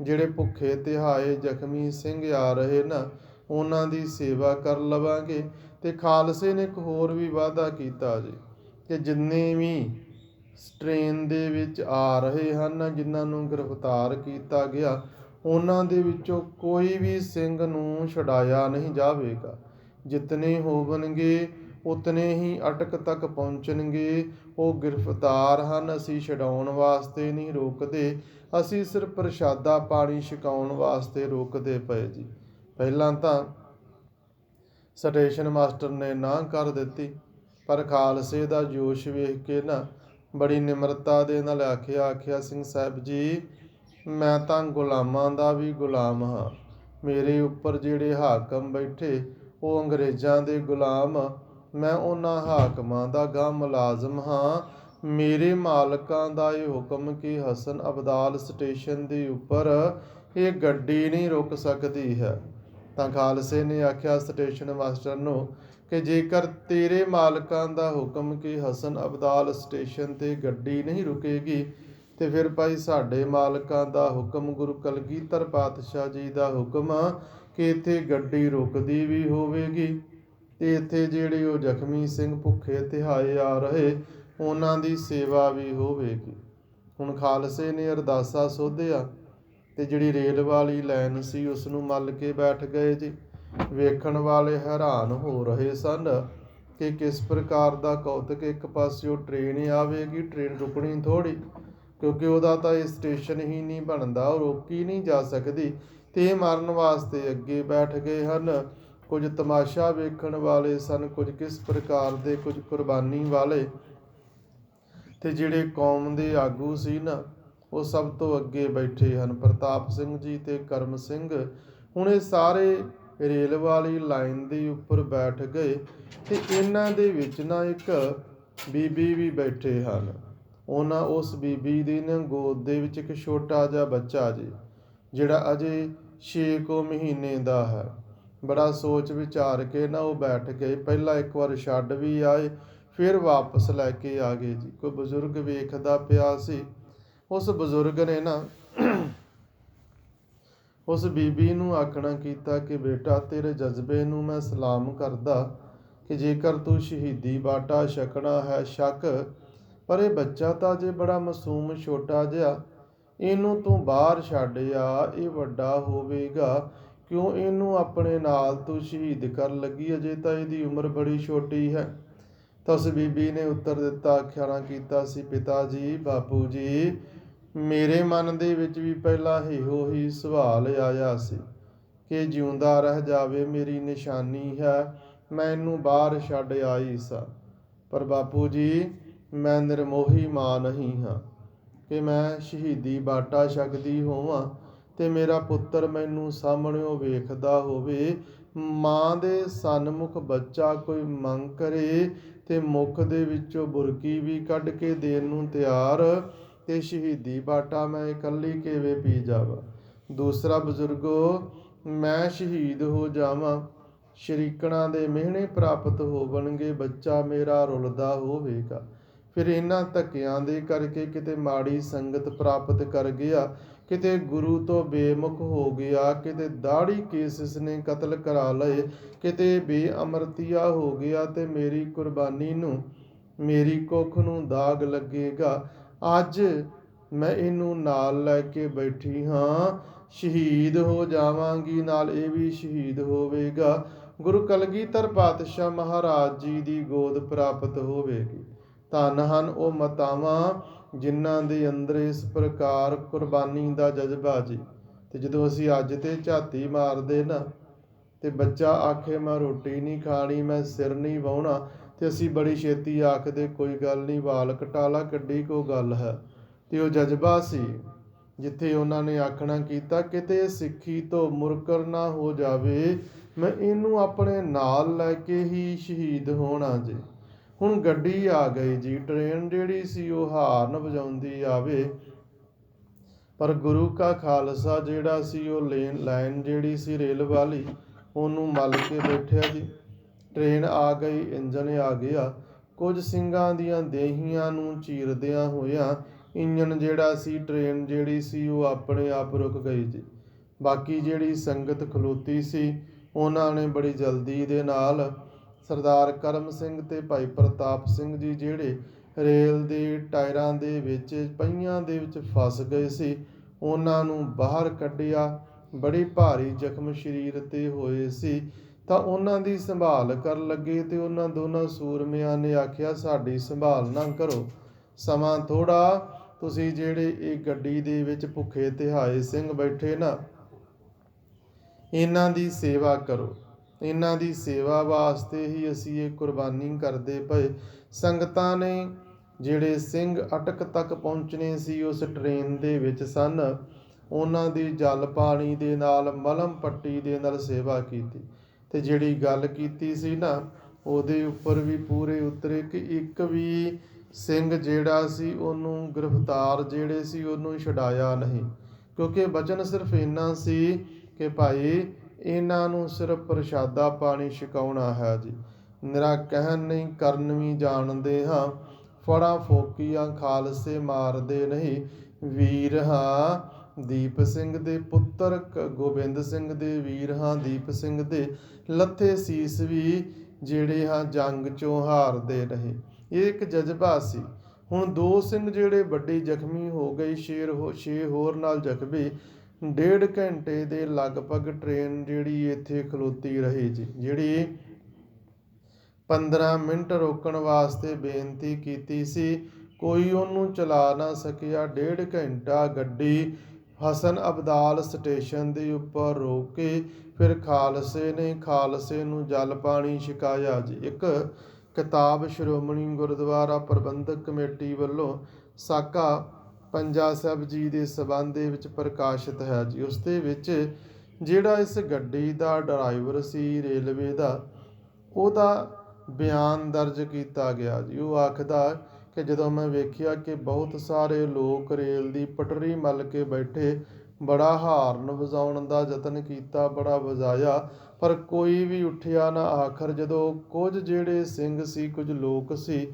ਜਿਹੜੇ ਭੁੱਖੇ ਤਿਹਾਏ ਜ਼ਖਮੀ ਸਿੰਘ ਆ ਰਹੇ ਨਾ, ਉਹਨਾਂ ਦੀ ਸੇਵਾ ਕਰ ਲਵਾਂਗੇ ਤੇ ਖਾਲਸੇ ਨੇ ਇੱਕ ਹੋਰ ਵੀ ਵਾਅਦਾ ਕੀਤਾ ਜੀ ਕਿ ਜਿੰਨੇ ਵੀ ਟ੍ਰੇਨ ਦੇ ਵਿੱਚ ਆ ਰਹੇ ਹਨ, ਜਿਨ੍ਹਾਂ ਨੂੰ ਗ੍ਰਿਫਤਾਰ ਕੀਤਾ ਗਿਆ, ਉਹਨਾਂ ਦੇ ਵਿੱਚੋਂ ਕੋਈ ਵੀ ਸਿੰਘ ਨੂੰ ਛਡਾਇਆ ਨਹੀਂ ਜਾਵੇਗਾ। ਜਿਤਨੇ ਹੋਵਣਗੇ, ਉਤਨੇ ਹੀ ਅਟਕ ਤੱਕ ਪਹੁੰਚਣਗੇ। ਉਹ ਗ੍ਰਿਫਤਾਰ ਹਨ, ਅਸੀਂ ਛਡਾਉਣ ਵਾਸਤੇ ਨਹੀਂ ਰੋਕਦੇ। ਅਸੀਂ ਸਿਰਫ ਪ੍ਰਸ਼ਾਦਾ ਪਾਣੀ ਛਕਾਉਣ ਵਾਸਤੇ ਰੋਕਦੇ ਪਏ ਜੀ। ਪਹਿਲਾਂ ਤਾਂ ਸਟੇਸ਼ਨ ਮਾਸਟਰ ਨੇ ਨਾ ਕਰ ਦਿੱਤੀ, ਪਰ ਖਾਲਸੇ ਦਾ ਜੋਸ਼ ਵੇਖ ਕੇ ਨਾ ਬੜੀ ਨਿਮਰਤਾ ਦੇ ਨਾਲ ਆਖਿਆ ਆਖਿਆ, ਸਿੰਘ ਸਾਹਿਬ ਜੀ, ਮੈਂ ਤਾਂ ਗੁਲਾਮਾਂ ਦਾ ਵੀ ਗੁਲਾਮ ਹਾਂ। ਮੇਰੇ ਉੱਪਰ ਜਿਹੜੇ ਹਾਕਮ ਬੈਠੇ, ਉਹ ਅੰਗਰੇਜ਼ਾਂ ਦੇ ਗੁਲਾਮ। ਮੈਂ ਉਹਨਾਂ ਹਾਕਮਾਂ ਦਾ ਗਾ ਮੁਲਾਜ਼ਮ ਹਾਂ। ਮੇਰੇ ਮਾਲਕਾਂ ਦਾ ਇਹ ਹੁਕਮ ਕਿ ਹਸਨ ਅਬਦਾਲ ਸਟੇਸ਼ਨ ਦੇ ਉੱਪਰ ਇਹ ਗੱਡੀ ਨਹੀਂ ਰੁਕ ਸਕਦੀ ਹੈ। ਤਾਂ ਖਾਲਸੇ ਨੇ ਆਖਿਆ ਸਟੇਸ਼ਨ ਮਾਸਟਰ ਨੂੰ ਕਿ ਜੇਕਰ ਤੇਰੇ ਮਾਲਕਾਂ ਦਾ ਹੁਕਮ ਕਿ ਹਸਨ ਅਬਦਾਲ ਸਟੇਸ਼ਨ ਤੇ ਗੱਡੀ ਨਹੀਂ ਰੁਕੇਗੀ, ਤੇ ਫਿਰ ਭਾਈ ਸਾਡੇ ਮਾਲਕਾਂ ਦਾ ਹੁਕਮ ਗੁਰੂ ਕਲਗੀਧਰ ਪਾਤਸ਼ਾਹ ਜੀ ਦਾ ਹੁਕਮ ਕਿ ਇੱਥੇ ਗੱਡੀ ਰੁਕਦੀ ਵੀ ਹੋਵੇਗੀ, ਤੇ ਇੱਥੇ ਜਿਹੜੇ ਉਹ ਜ਼ਖਮੀ ਸਿੰਘ ਭੁੱਖੇ ਤਿਹਾਏ ਆ ਰਹੇ ਉਹਨਾਂ ਦੀ ਸੇਵਾ ਵੀ ਹੋਵੇਗੀ। ਹੁਣ ਖਾਲਸੇ ਨੇ ਅਰਦਾਸਾ ਸੋਧਿਆ ਤੇ ਜਿਹੜੀ ਰੇਲ ਵਾਲੀ ਲਾਈਨ ਸੀ ਉਸ ਨੂੰ ਮੱਲ ਕੇ ਬੈਠ ਗਏ ਜੀ। ਵੇਖਣ ਵਾਲੇ ਹੈਰਾਨ ਹੋ ਰਹੇ ਸਨ ਕਿ ਕਿਸ ਪ੍ਰਕਾਰ ਦਾ ਕੌਤਕ ਇੱਕ ਪਾਸਿਓ ਟ੍ਰੇਨ ਆਵੇਗੀ, ਟ੍ਰੇਨ ਰੁਕਣੀ ਥੋੜੀ ਕਿਉਂਕਿ ਉਹਦਾ ਤਾਂ ਇਹ ਸਟੇਸ਼ਨ ਹੀ ਨਹੀਂ ਬਣਦਾ, ਉਹ ਰੋਕੀ ਨਹੀਂ ਜਾ ਸਕਦੀ ਤੇ ਇਹ ਮਰਨ ਵਾਸਤੇ ਅੱਗੇ ਬੈਠ ਗਏ ਹਨ। ਕੁਝ ਤਮਾਸ਼ਾ ਵੇਖਣ ਵਾਲੇ ਸਨ, ਕੁਝ ਕਿਸ ਪ੍ਰਕਾਰ ਦੇ ਕੁਝ ਕੁਰਬਾਨੀ ਵਾਲੇ ਅਤੇ ਜਿਹੜੇ ਕੌਮ ਦੇ ਆਗੂ ਸੀ ਨਾ, ਉਹ ਸਭ ਤੋਂ ਅੱਗੇ ਬੈਠੇ ਹਨ। ਪ੍ਰਤਾਪ ਸਿੰਘ ਜੀ ਤੇ ਕਰਮ ਸਿੰਘ ਹੁਣ ਇਹ ਸਾਰੇ ਰੇਲ ਵਾਲੀ ਲਾਈਨ ਦੇ ਉੱਪਰ ਬੈਠ ਗਏ ਤੇ ਇਹਨਾਂ ਦੇ ਵਿੱਚ ਨਾ ਇੱਕ ਬੀਬੀ ਵੀ ਬੈਠੇ ਹਨ। ਉਹਨਾਂ ਉਸ ਬੀਬੀ ਦੀ ਨਾ ਗੋਦ ਦੇ ਵਿੱਚ ਇੱਕ ਛੋਟਾ ਜਿਹਾ ਬੱਚਾ ਜੀ, ਜਿਹੜਾ ਅਜੇ 6 ਕੁ ਮਹੀਨੇ ਦਾ ਹੈ। ਬੜਾ ਸੋਚ ਵਿਚਾਰ ਕੇ ਨਾ ਉਹ ਬੈਠ ਗਏ। ਪਹਿਲਾਂ ਇੱਕ ਵਾਰ ਛੱਡ ਵੀ ਆਏ ਫਿਰ ਵਾਪਸ ਲੈ ਕੇ ਆ ਗਏ ਜੀ। ਕੋਈ ਬਜ਼ੁਰਗ ਵੇਖਦਾ ਪਿਆ ਸੀ, ਉਸ ਬਜ਼ੁਰਗ ਨੇ ਨਾ ਉਸ ਬੀਬੀ ਨੂੰ ਆਖਣਾ ਕੀਤਾ ਕਿ ਬੇਟਾ, ਤੇਰੇ ਜਜ਼ਬੇ ਨੂੰ ਮੈਂ ਸਲਾਮ ਕਰਦਾ ਕਿ ਜੇਕਰ ਤੂੰ ਸ਼ਹੀਦੀ ਬਾਟਾ ਛਕਣਾ ਹੈ ਸ਼ੱਕ ਪਰ ਇਹ ਬੱਚਾ ਤਾਂ ਜੇ ਬੜਾ ਮਾਸੂਮ ਛੋਟਾ ਜਿਹਾ, ਇਹਨੂੰ ਤੂੰ ਬਾਹਰ ਛੱਡ ਆ, ਇਹ ਵੱਡਾ ਹੋਵੇਗਾ। ਕਿਉਂ ਇਹਨੂੰ ਆਪਣੇ ਨਾਲ ਤੂੰ ਸ਼ਹੀਦ ਕਰਨ ਲੱਗੀ? ਅਜੇ ਤਾਂ ਇਹਦੀ ਉਮਰ ਬੜੀ ਛੋਟੀ ਹੈ। ਤਾਂ ਉਸ ਬੀਬੀ ਨੇ ਉੱਤਰ ਦਿੱਤਾ, ਆਖਿਆਣਾ ਕੀਤਾ ਸੀ, ਪਿਤਾ ਜੀ, ਬਾਪੂ ਜੀ, ਮੇਰੇ ਮਨ ਦੇ ਵਿੱਚ ਵੀ ਪਹਿਲਾਂ ਇਹੋ ਹੀ ਸਵਾਲ ਆਇਆ ਸੀ ਕਿ ਜਿਉਂਦਾ ਰਹਿ ਜਾਵੇ ਮੇਰੀ ਨਿਸ਼ਾਨੀ ਹੈ, ਮੈਂ ਇਹਨੂੰ ਬਾਹਰ ਛੱਡ ਆਈ ਸਾਂ। ਪਰ ਬਾਪੂ ਜੀ, ਮੈਂ ਨਿਰਮੋਹੀ ਮਾਂ ਨਹੀਂ ਹਾਂ ਕਿ ਮੈਂ ਸ਼ਹੀਦੀ ਬਾਟਾ ਛਕਦੀ ਹੋਵਾਂ ਤੇ ਮੇਰਾ ਪੁੱਤਰ ਮੈਨੂੰ ਸਾਹਮਣਿਓ ਵੇਖਦਾ ਹੋਵੇ। ਮਾਂ ਦੇ ਸਨਮੁਖ ਬੱਚਾ ਕੋਈ ਮੰਗ ਕਰੇ ਤੇ ਮੁਖ ਦੇ ਵਿੱਚੋਂ ਬੁਰਕੀ ਵੀ ਕੱਢ ਕੇ ਦੇਣ ਨੂੰ ਤਿਆਰ ਤੇ ਸ਼ਹੀਦੀ ਬਾਟਾ ਮੈਂ ਇਕੱਲੀ ਕਿਵੇਂ ਪੀ ਜਾਵਾਂ? ਦੂਸਰਾ ਬਜ਼ੁਰਗੋ, ਮੈਂ ਸ਼ਹੀਦ ਹੋ ਜਾਵਾਂ। ਸ਼ਰੀਕਣਾ ਦੇ ਮਿਹਣੇ ਪ੍ਰਾਪਤ ਹੋਵਣਗੇ ਬੱਚਾ ਮੇਰਾ ਰੁਲਦਾ ਹੋਵੇਗਾ। ਫਿਰ ਇਹਨਾਂ ਧੱਕਿਆਂ ਦੇ ਕਰਕੇ ਕਿਤੇ ਮਾੜੀ ਸੰਗਤ ਪ੍ਰਾਪਤ ਕਰ ਗਿਆ, ਕਿਤੇ ਗੁਰੂ ਤੋਂ ਬੇਮੁਖ ਹੋ ਗਿਆ, ਕਿਤੇ ਦਾੜੀ ਕੇਸਿਸ ਨੇ ਕਤਲ ਕਰਾ ਲਏ, ਕਿਤੇ ਬੇਅਮਰਤੀਆ ਹੋ ਗਿਆ ਤੇ ਮੇਰੀ ਕੁਰਬਾਨੀ ਨੂੰ, ਮੇਰੀ ਕੁੱਖ ਨੂੰ ਦਾਗ ਲੱਗੇਗਾ। ਅੱਜ ਮੈਂ ਇਹਨੂੰ ਨਾਲ ਲੈ ਕੇ ਬੈਠੀ ਹਾਂ, ਸ਼ਹੀਦ ਹੋ ਜਾਵਾਂਗੀ, ਨਾਲ ਇਹ ਵੀ ਸ਼ਹੀਦ ਹੋਵੇਗਾ। ਗੁਰੂ ਕਲਗੀਧਰ ਪਾਤਸ਼ਾਹ ਮਹਾਰਾਜ ਜੀ ਦੀ ਗੋਦ ਪ੍ਰਾਪਤ ਹੋਵੇਗੀ। ਧਨ ਹਨ, ਉਹ ਮਤਾਵਾਂ ਜਿਨ੍ਹਾਂ ਦੇ ਅੰਦਰ ਇਸ ਪ੍ਰਕਾਰ ਕੁਰਬਾਨੀ ਦਾ ਜਜ਼ਬਾ ਜੀ। ਤੇ ਜਦੋਂ ਅਸੀਂ ਅੱਜ ਤੇ ਝਾਤੀ ਮਾਰਦੇ ਨਾ, ਤੇ ਬੱਚਾ ਆਖੇ, ਮੈਂ ਰੋਟੀ ਨਹੀਂ ਖਾਣੀ, ਮੈਂ ਸਿਰ ਨਹੀਂ ਵਾਹੁਣਾ। ਤੇ ਅਸੀਂ ਬੜੀ ਛੇਤੀ ਆਖਦੇ, ਕੋਈ ਗੱਲ ਨਹੀਂ ਵਾਲ ਕਟਾਲਾ ਕੱਢੀ ਕੋ ਗੱਲ ਹੈ। ਤੇ ਉਹ ਜਜ਼ਬਾ ਸੀ, ਜਿੱਥੇ ਉਹਨਾਂ ਨੇ ਆਖਣਾ ਕੀਤਾ, ਕਿਤੇ ਸਿੱਖੀ ਤੋਂ ਮੁਰਕਰ ਨਾ ਹੋ ਜਾਵੇ, ਮੈਂ ਇਹਨੂੰ ਆਪਣੇ ਨਾਲ ਲੈ ਕੇ ਹੀ ਸ਼ਹੀਦ ਹੋਣਾ ਜੀ। ਹੁਣ ਗੱਡੀ ਆ ਗਈ ਜੀ ਟ੍ਰੇਨ ਜਿਹੜੀ ਸੀ ਉਹ ਹਾਰਨ ਵਜਾਉਂਦੀ ਆਵੇ। ਪਰ ਗੁਰੂ ਕਾ ਖਾਲਸਾ ਜਿਹੜਾ ਸੀ ਉਹ ਲੇਨ ਲਾਈਨ ਜਿਹੜੀ ਸੀ ਰੇਲ ਵਾਲੀ, ਉਹਨੂੰ ਮੱਲ ਕੇ ਬੈਠਿਆ ਜੀ। ਟ੍ਰੇਨ ਆ ਗਈ ਇੰਜਨ ਆ ਗਿਆ। ਕੁਝ ਸਿੰਘਾਂ ਦੀਆਂ ਦੇਹੀਆਂ ਨੂੰ ਚੀਰਦਿਆਂ ਹੋਇਆਂ ਇੰਜਨ ਜਿਹੜਾ ਸੀ ਟ੍ਰੇਨ ਜਿਹੜੀ ਸੀ ਉਹ ਆਪਣੇ ਆਪ ਰੁਕ ਗਈ ਜੀ। ਬਾਕੀ ਜਿਹੜੀ ਸੰਗਤ ਖਲੋਤੀ ਸੀ, ਉਹਨਾਂ ਨੇ ਬੜੀ ਜਲਦੀ ਦੇ ਨਾਲ ਸਰਦਾਰ ਕਰਮ ਸਿੰਘ ਤੇ ਭਾਈ ਪ੍ਰਤਾਪ ਸਿੰਘ ਜੀ ਜਿਹੜੇ ਰੇਲ ਦੇ ਟਾਇਰਾਂ ਦੇ ਵਿੱਚ, ਪਹੀਆਂ ਦੇ ਵਿੱਚ ਫਸ ਗਏ ਸੀ, ਉਹਨਾਂ ਨੂੰ ਬਾਹਰ ਕੱਢਿਆ। ਬੜੀ ਭਾਰੀ ਜ਼ਖਮ ਸਰੀਰ ਤੇ ਹੋਏ ਸੀ। ਤਾਂ ਉਹਨਾਂ ਦੀ ਸੰਭਾਲ ਕਰਨ ਲੱਗੇ ਤੇ ਉਹਨਾਂ ਦੋਨਾਂ ਸੂਰਮਿਆਂ ਨੇ ਆਖਿਆ, ਸਾਡੀ ਸੰਭਾਲ ਨਾ ਕਰੋ। ਸਮਾਂ ਥੋੜਾ ਤੁਸੀਂ ਜਿਹੜੇ ਇਹ ਗੱਡੀ ਦੇ ਵਿੱਚ ਭੁੱਖੇ ਤਿਹਾਏ ਸਿੰਘ ਬੈਠੇ ਨਾ, ਇਹਨਾਂ ਦੀ ਸੇਵਾ ਕਰੋ। ਇਹਨਾਂ ਦੀ ਸੇਵਾ ਵਾਸਤੇ ਹੀ ਅਸੀਂ ਇਹ ਕੁਰਬਾਨੀ ਕਰਦੇ ਪਏ। ਸੰਗਤਾਂ ਨੇ ਜਿਹੜੇ ਸਿੰਘ ਅਟਕ ਤੱਕ ਪਹੁੰਚਣੇ ਸੀ, ਉਸ ਟ੍ਰੇਨ ਦੇ ਵਿੱਚ ਸਨ। ਉਹਨਾਂ ਦੀ ਜਲ ਪਾਣੀ ਦੇ ਨਾਲ, ਮਲਮ ਪੱਟੀ ਦੇ ਨਾਲ ਸੇਵਾ ਕੀਤੀ। ਤੇ ਜਿਹੜੀ ਗੱਲ ਕੀਤੀ ਸੀ ਨਾ, ਉਹਦੇ ਉੱਪਰ ਵੀ ਪੂਰੇ ਉਤਰੇ ਕਿ ਇੱਕ ਵੀ ਸਿੰਘ ਜਿਹੜਾ ਸੀ, ਉਹਨੂੰ ਗ੍ਰਿਫਤਾਰ ਜਿਹੜੇ ਸੀ, ਉਹਨੂੰ ਛਡਾਇਆ ਨਹੀਂ। ਕਿਉਂਕਿ ਬਚਨ ਸਿਰਫ ਇੰਨਾ ਸੀ ਕਿ ਭਾਈ ਇਹਨਾਂ ਨੂੰ ਸਿਰਫ ਪ੍ਰਸ਼ਾਦਾ ਪਾਣੀ ਛਕਾਉਣਾ ਹੈ ਜੀ। ਨਿਰਾ ਕਹਿਣ ਨਹੀਂ, ਕਰਨ ਵੀ ਜਾਣਦੇ ਹਾਂ। ਫੜਾ ਫੋਕੀਆਂ ਖਾਲਸੇ ਮਾਰਦੇ ਨਹੀਂ। ਵੀਰ ਹਾਂ, ਦੀਪ ਸਿੰਘ ਦੇ ਪੁੱਤਰ ਗੋਬਿੰਦ ਸਿੰਘ ਦੇ ਵੀਰ ਹਾਂ, ਦੀਪ ਸਿੰਘ ਦੇ ਲੱਥੇ ਸੀਸ ਵੀ ਜਿਹੜੇ ਹਾਂ ਜੰਗ ਚੋਂ ਹਾਰਦੇ ਰਹੇ ਇਹ ਇੱਕ ਜਜ਼ਬਾ ਸੀ। ਹੁਣ ਦੋ ਸਿੰਘ ਜਿਹੜੇ ਵੱਡੇ ਜ਼ਖਮੀ ਹੋ ਗਏ, ਸ਼ੇਰ ਹੋ, ਛੇ ਹੋਰ ਨਾਲ ਜ਼ਖਮੀ ਡੇਢ ਘੰਟੇ ਦੇ ਲਗਭਗ ਟ੍ਰੇਨ ਜਿਹੜੀ ਇੱਥੇ ਖਲੋਤੀ ਰਹੀ ਜੀ, ਜਿਹੜੀ 15 ਮਿੰਟ ਰੋਕਣ ਵਾਸਤੇ ਬੇਨਤੀ ਕੀਤੀ ਸੀ, ਕੋਈ ਉਹਨੂੰ ਚਲਾ ਨਾ ਸਕਿਆ। ਡੇਢ ਘੰਟਾ ਗੱਡੀ ਹਸਨ ਅਬਦਾਲ ਸਟੇਸ਼ਨ ਦੇ ਉੱਪਰ ਰੋਕ ਕੇ ਫਿਰ ਖਾਲਸੇ ਨੇ, ਖਾਲਸੇ ਨੂੰ ਜਲ ਪਾਣੀ ਛਕਾਇਆ ਜੀ। ਇੱਕ ਕਿਤਾਬ ਸ਼੍ਰੋਮਣੀ ਗੁਰਦੁਆਰਾ ਪ੍ਰਬੰਧਕ ਕਮੇਟੀ ਵੱਲੋਂ ਸਾਕਾ ਪੰਜਾ ਸਾਹਿਬ ਜੀ ਦੇ ਸਬੰਧ ਦੇ ਵਿੱਚ ਪ੍ਰਕਾਸ਼ਿਤ ਹੈ ਜੀ। ਉਸ ਦੇ ਵਿੱਚ ਜਿਹੜਾ ਇਸ ਗੱਡੀ ਦਾ ਡਰਾਈਵਰ ਸੀ, ਰੇਲਵੇ ਦਾ, ਉਹਦਾ ਬਿਆਨ ਦਰਜ ਕੀਤਾ ਗਿਆ ਜੀ। ਉਹ ਆਖਦਾ ਕਿ ਜਦੋਂ ਮੈਂ ਵੇਖਿਆ ਕਿ ਬਹੁਤ ਸਾਰੇ ਲੋਕ ਰੇਲ ਦੀ ਪਟੜੀ ਮੱਲ ਕੇ ਬੈਠੇ, ਬੜਾ ਹਾਰਨ ਵਜਾਉਣ ਦਾ ਯਤਨ ਕੀਤਾ, ਬੜਾ ਵਜਾਇਆ, ਪਰ ਕੋਈ ਵੀ ਉੱਠਿਆ ਨਾ ਆਖਰ ਜਦੋਂ ਕੁਝ ਜਿਹੜੇ ਸਿੰਘ ਸੀ, ਕੁਝ ਲੋਕ ਸੀ,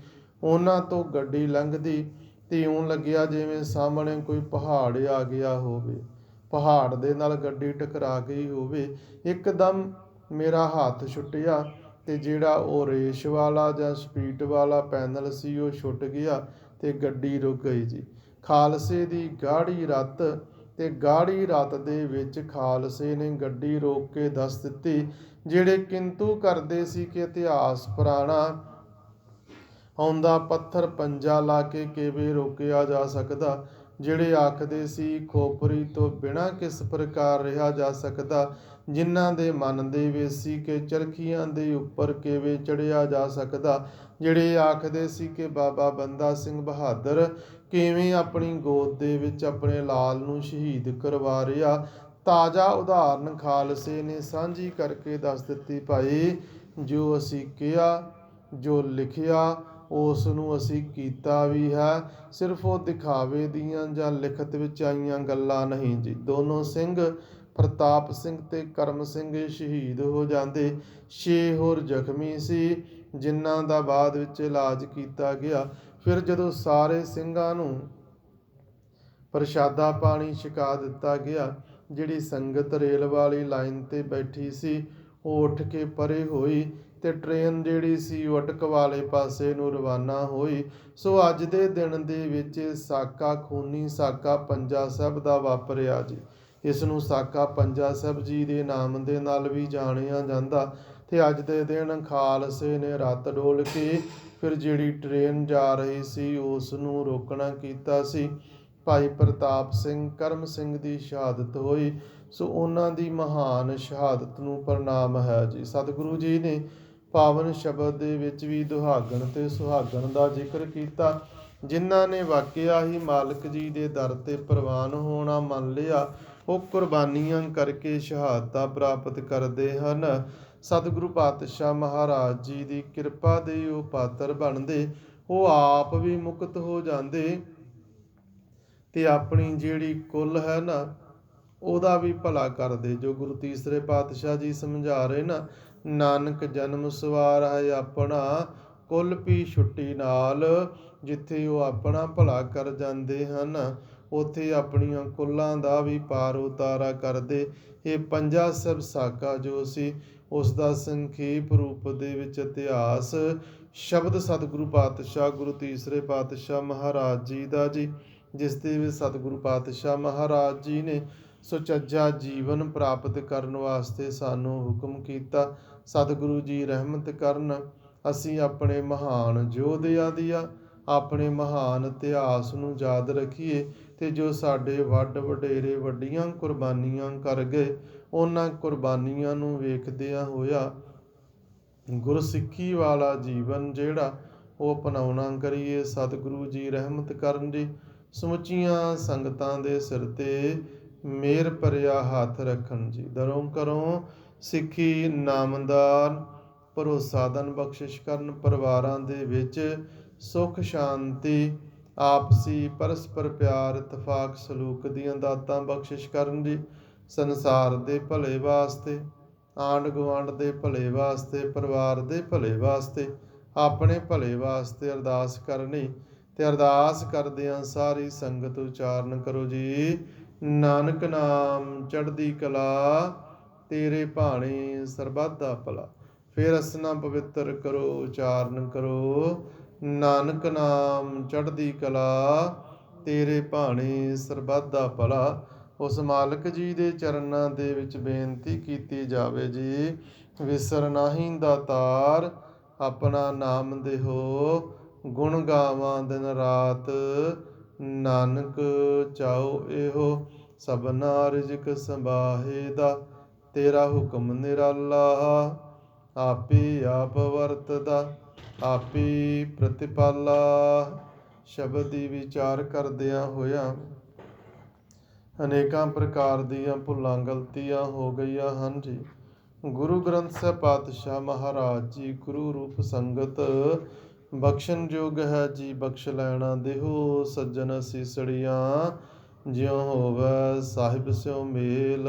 ਉਹਨਾਂ ਤੋਂ ਗੱਡੀ ਲੰਘਦੀ ਤੇ ਲੱਗਿਆ ਜਿਵੇਂ ਸਾਹਮਣੇ ਕੋਈ ਪਹਾੜ ਆ ਗਿਆ ਹੋਵੇ। ਪਹਾੜ ਦੇ ਨਾਲ ਗੱਡੀ ਟਕਰਾ ਗਈ ਹੋਵੇ। ਇੱਕਦਮ ਮੇਰਾ ਹੱਥ ਛੁੱਟਿਆ ਤੇ ਜਿਹੜਾ ਉਹ ਰੇਸ ਵਾਲਾ ਜਾਂ ਸਪੀਡ ਵਾਲਾ ਪੈਨਲ ਸੀ, ਉਹ ਛੁੱਟ ਗਿਆ ਤੇ ਗੱਡੀ ਰੁਕ ਗਈ ਜੀ। ਖਾਲਸੇ ਦੀ ਗਾੜੀ ਰਤ ਤੇ ਗਾੜੀ ਰਤ ਦੇ ਵਿੱਚ ਖਾਲਸੇ ਨੇ ਗੱਡੀ ਰੋਕ ਕੇ ਦੱਸ ਦਿੱਤੀ, ਜਿਹੜੇ ਕਿੰਤੂ ਕਰਦੇ ਸੀ ਕਿ ਇਤਿਹਾਸ ਪੁਰਾਣਾ ਆਉਂਦਾ ਪੱਥਰ ਪੰਜਾ ਲਾ ਕੇ ਕਿਵੇਂ ਰੋਕਿਆ ਜਾ ਸਕਦਾ? ਜਿਹੜੇ ਆਖਦੇ ਸੀ, ਖੋਪਰੀ ਤੋਂ ਬਿਨਾਂ ਕਿਸ ਪ੍ਰਕਾਰ ਰਿਹਾ ਜਾ ਸਕਦਾ? ਜਿਨ੍ਹਾਂ ਦੇ ਮਨ ਦੇ ਵਿੱਚ ਸੀ ਕਿ ਚਰਖੀਆਂ ਦੇ ਉੱਪਰ ਕਿਵੇਂ ਚੜਿਆ ਜਾ ਸਕਦਾ? ਜਿਹੜੇ ਆਖਦੇ ਸੀ ਕਿ ਬਾਬਾ ਬੰਦਾ ਸਿੰਘ ਬਹਾਦਰ ਕਿਵੇਂ ਆਪਣੀ ਗੋਦ ਦੇ ਵਿੱਚ ਆਪਣੇ ਲਾਲ ਨੂੰ ਸ਼ਹੀਦ ਕਰਵਾ ਰਿਹਾ? ਤਾਜ਼ਾ ਉਦਾਹਰਨ ਖਾਲਸੇ ਨੇ ਸਾਂਝੀ ਕਰਕੇ ਦੱਸ ਦਿੱਤੀ ਭਾਈ, ਜੋ ਅਸੀਂ ਕਿਹਾ, ਜੋ ਲਿਖਿਆ ਉਸ ਨੂੰ ਅਸੀਂ ਕੀਤਾ ਵੀ ਹੈ। ਸਿਰਫ ਉਹ ਦਿਖਾਵੇ ਦੀਆਂ ਜਾਂ ਲਿਖਤ ਵਿੱਚ ਆਈਆਂ ਗੱਲਾਂ ਨਹੀਂ ਜੀ। ਦੋਨੋਂ ਸਿੰਘ ਪ੍ਰਤਾਪ ਸਿੰਘ ਤੇ ਕਰਮ ਸਿੰਘ ਸ਼ਹੀਦ ਹੋ ਜਾਂਦੇ। ਛੇ ਹੋਰ ਜ਼ਖਮੀ ਸੀ, ਜਿਨ੍ਹਾਂ ਦਾ ਬਾਅਦ ਵਿੱਚ ਇਲਾਜ ਕੀਤਾ ਗਿਆ। ਫਿਰ ਜਦੋਂ ਸਾਰੇ ਸਿੰਘਾਂ ਨੂੰ ਪ੍ਰਸ਼ਾਦਾ ਪਾਣੀ ਛਕਾ ਦਿੱਤਾ ਗਿਆ, ਜਿਹੜੀ ਸੰਗਤ ਰੇਲ ਵਾਲੀ ਲਾਈਨ ਤੇ ਬੈਠੀ ਸੀ, ਉਹ ਉੱਠ ਕੇ ਪਰੇ ਹੋਈ। ਤੇ ਟ੍ਰੇਨ ਜਿਹੜੀ ਸੀ ਉਹ ਅਟਕ ਵਾਲੇ ਪਾਸੇ ਨੂੰ ਰਵਾਨਾ ਹੋਈ। ਸੋ ਅੱਜ ਦੇ ਦਿਨ ਦੇ ਵਿੱਚ ਸਾਕਾ ਖੂਨੀ, ਸਾਕਾ ਪੰਜਾ ਸਾਹਿਬ ਦਾ ਵਾਪਰਿਆ ਜੀ। ਇਸ ਨੂੰ ਸਾਕਾ ਪੰਜਾ ਸਾਹਿਬ ਜੀ ਦੇ ਨਾਮ ਦੇ ਨਾਲ ਵੀ ਜਾਣਿਆ ਜਾਂਦਾ। ਤੇ ਅੱਜ ਦੇ ਦਿਨ ਖਾਲਸੇ ਨੇ ਰੱਤ ਡੋਲ ਕੇ ਫਿਰ ਜਿਹੜੀ ਟ੍ਰੇਨ ਜਾ ਰਹੀ ਸੀ, ਉਸ ਨੂੰ ਰੋਕਣਾ ਕੀਤਾ ਸੀ। ਭਾਈ ਪ੍ਰਤਾਪ ਸਿੰਘ, ਕਰਮ ਸਿੰਘ ਦੀ ਸ਼ਹਾਦਤ ਹੋਈ। ਸੋ ਉਹਨਾਂ ਦੀ ਮਹਾਨ ਸ਼ਹਾਦਤ ਨੂੰ ਪ੍ਰਣਾਮ ਹੈ ਜੀ। ਸਤਿਗੁਰੂ ਜੀ ਨੇ ਪਾਵਨ ਸ਼ਬਦ ਦੇ ਵਿੱਚ ਵੀ ਦੁਹਾਗਣ ਤੇ ਸੁਹਾਗਣ ਦਾ ਜ਼ਿਕਰ ਕੀਤਾ। ਜਿਨ੍ਹਾਂ ਨੇ ਵਾਕਿਆ ਹੀ ਮਾਲਕ ਜੀ ਦੇ ਦਰ ਤੇ ਪ੍ਰਵਾਨ ਹੋਣਾ ਮੰਨ ਲਿਆ, ਉਹ ਕੁਰਬਾਨੀਆਂ ਕਰਕੇ ਸ਼ਹਾਦਤਾਂ ਪ੍ਰਾਪਤ ਕਰਦੇ ਹਨ। ਸਤਿਗੁਰੂ ਪਾਤਸ਼ਾਹ ਮਹਾਰਾਜ ਜੀ ਦੀ ਕਿਰਪਾ ਦੇ ਉਹ ਪਾਤਰ ਬਣਦੇ, ਉਹ ਆਪ ਵੀ ਮੁਕਤ ਹੋ ਜਾਂਦੇ ਤੇ ਆਪਣੀ ਜਿਹੜੀ ਕੁੱਲ ਹੈ ਨਾ, ਉਹਦਾ ਵੀ ਭਲਾ ਕਰਦੇ, ਜੋ ਗੁਰੂ ਤੀਸਰੇ ਪਾਤਸ਼ਾਹ ਜੀ ਸਮਝਾ ਰਹੇ ਨਾ ਨਾਨਕ ਜਨਮ ਸਵਾਰ ਹੈ ਆਪਣਾ, ਕੁੱਲ ਪੀ ਛੁੱਟੀ ਨਾਲ, ਜਿੱਥੇ ਉਹ ਆਪਣਾ ਭਲਾ ਕਰ ਜਾਂਦੇ ਹਨ, ਉਥੇ ਆਪਣੀਆਂ ਕੁੱਲਾਂ ਦਾ ਵੀ ਪਾਰ ਉਤਾਰਾ ਕਰਦੇ। ਇਹ ਪੰਜਾ ਸਭ ਸਾਕਾ ਜੋ ਸੀ ਉਸ ਦਾ ਸੰਖੇਪ ਰੂਪ ਦੇ ਵਿੱਚ ਇਤਿਹਾਸ, ਸ਼ਬਦ ਸਤਿਗੁਰੂ ਪਾਤਸ਼ਾਹ ਗੁਰੂ ਤੀਸਰੇ ਪਾਤਸ਼ਾਹ ਮਹਾਰਾਜ ਜੀ ਦਾ ਜੀ, ਜਿਸ ਦੇ ਵਿੱਚ ਸਤਿਗੁਰੂ ਪਾਤਸ਼ਾਹ ਮਹਾਰਾਜ ਜੀ ਨੇ ਸੁਚੱਜਾ ਜੀਵਨ ਪ੍ਰਾਪਤ ਕਰਨ ਵਾਸਤੇ ਸਾਨੂੰ ਹੁਕਮ ਕੀਤਾ। ਸਤਿਗੁਰੂ ਜੀ ਰਹਿਮਤ ਕਰਨ। ਅਸੀਂ ਆਪਣੇ ਮਹਾਨ ਯੋਧਿਆਂ ਦੀਆਂ, ਆਪਣੇ ਮਹਾਨ ਇਤਿਹਾਸ ਨੂੰ ਯਾਦ ਰੱਖੀਏ ਤੇ ਜੋ ਸਾਡੇ ਵੱਡ ਵਡੇਰੇ ਵੱਡੀਆਂ ਕੁਰਬਾਨੀਆਂ ਕਰ ਗਏ, ਉਹਨਾਂ ਕੁਰਬਾਨੀਆਂ ਨੂੰ ਵੇਖਦਿਆਂ ਹੋਇਆ ਗੁਰਸਿੱਖੀ ਵਾਲਾ ਜੀਵਨ ਜਿਹੜਾ ਉਹ ਅਪਣਾਉਣਾ ਕਰੀਏ। ਸਤਿਗੁਰੂ ਜੀ ਰਹਿਮਤ ਕਰਨ ਜੀ, ਸਮੁੱਚੀਆਂ ਸੰਗਤਾਂ ਦੇ ਸਿਰ ਤੇ ਮੇਰ ਭਰਿਆ ਹੱਥ ਰੱਖਣ ਜੀ। ਦਰੋਂ ਕਰੋ ਸਿੱਖੀ, ਨਾਮਦਾਰ ਭਰੋਸਾਦਨ ਬਖਸ਼ਿਸ਼ ਕਰਨ ਪਰਿਵਾਰਾਂ ਦੇ ਵਿੱਚ ਸੁਖ, ਸ਼ਾਂਤੀ, ਆਪਸੀ ਪਰਸਪਰ ਪਿਆਰ, ਇਤਫਾਕ, ਸਲੂਕ ਦੀਆਂ ਦਾਤਾਂ ਬਖਸ਼ਿਸ਼ ਕਰਨ ਦੀ, ਸੰਸਾਰ ਦੇ ਭਲੇ ਵਾਸਤੇ ਆਂਡ ਗੁਆਂਢ ਦੇ ਭਲੇ ਵਾਸਤੇ, ਪਰਿਵਾਰ ਦੇ ਭਲੇ ਵਾਸਤੇ, ਆਪਣੇ ਭਲੇ ਵਾਸਤੇ ਅਰਦਾਸ ਕਰਨੀ ਤੇ ਅਰਦਾਸ ਕਰਦਿਆਂ ਸਾਰੀ ਸੰਗਤ ਉਚਾਰਨ ਕਰੋ ਜੀ। ਨਾਨਕ ਨਾਮ ਚੜ੍ਹਦੀ ਕਲਾ ਤੇਰੇ ਭਾਣੇ ਸਰਬੱਤ ਦਾ ਭਲਾ। ਫਿਰ ਅਸਨਾ ਪਵਿੱਤਰ ਕਰੋ, ਉਚਾਰਨ ਕਰੋ। ਨਾਨਕ ਨਾਮ ਚੜ੍ਹਦੀ ਕਲਾ, ਤੇਰੇ ਭਾਣੇ ਸਰਬੱਤ ਦਾ ਭਲਾ। ਉਸ ਮਾਲਕ ਜੀ ਦੇ ਚਰਨਾਂ ਦੇ ਵਿੱਚ ਬੇਨਤੀ ਕੀਤੀ ਜਾਵੇ ਜੀ, ਵਿਸਰ ਨਾਹੀਂ ਦਾਤਾਰ ਆਪਣਾ ਨਾਮ ਦੇਹੋ। ਗੁਣ ਗਾਵਾਂ ਦਿਨ ਰਾਤ, ਨਾਨਕ ਚਾਉ ਇਹੋ। ਸਭਨਾ ਰਿਜਕ ਸੰਭਾਹੇ ਦਾ। ਤੇਰਾ ਹੁਕਮ ਨਿਰਾਲਾ, ਆਪੇ ਆਪ ਵਰਤਦਾ, ਆਪੇ ਪ੍ਰਤਿਪਾਲਾ। ਸ਼ਬਦ ਦੀ ਵਿਚਾਰ ਕਰਦਿਆਂ ਹੋਇਆ ਅਨੇਕਾਂ ਪ੍ਰਕਾਰ ਦੀਆਂ ਭੁੱਲਾਂ ਗਲਤੀਆਂ ਹੋ ਗਈਆਂ ਹਨ ਜੀ। ਗੁਰੂ ਗ੍ਰੰਥ ਸਾਹਿਬ ਪਾਤਸ਼ਾਹ ਮਹਾਰਾਜ ਜੀ ਗੁਰੂ ਰੂਪ ਸੰਗਤ, ਬਖਸ਼ਣ ਯੋਗ ਹੈ ਜੀ, ਬਖਸ਼ ਲੈਣਾ ਦੇਹੋ, ਸੱਜਣ ਸੀਸੜੀਆਂ ਜਿਉ ਹੋਵੇ ਸਾਹਿਬ ਸਿਉ ਮੇਲ।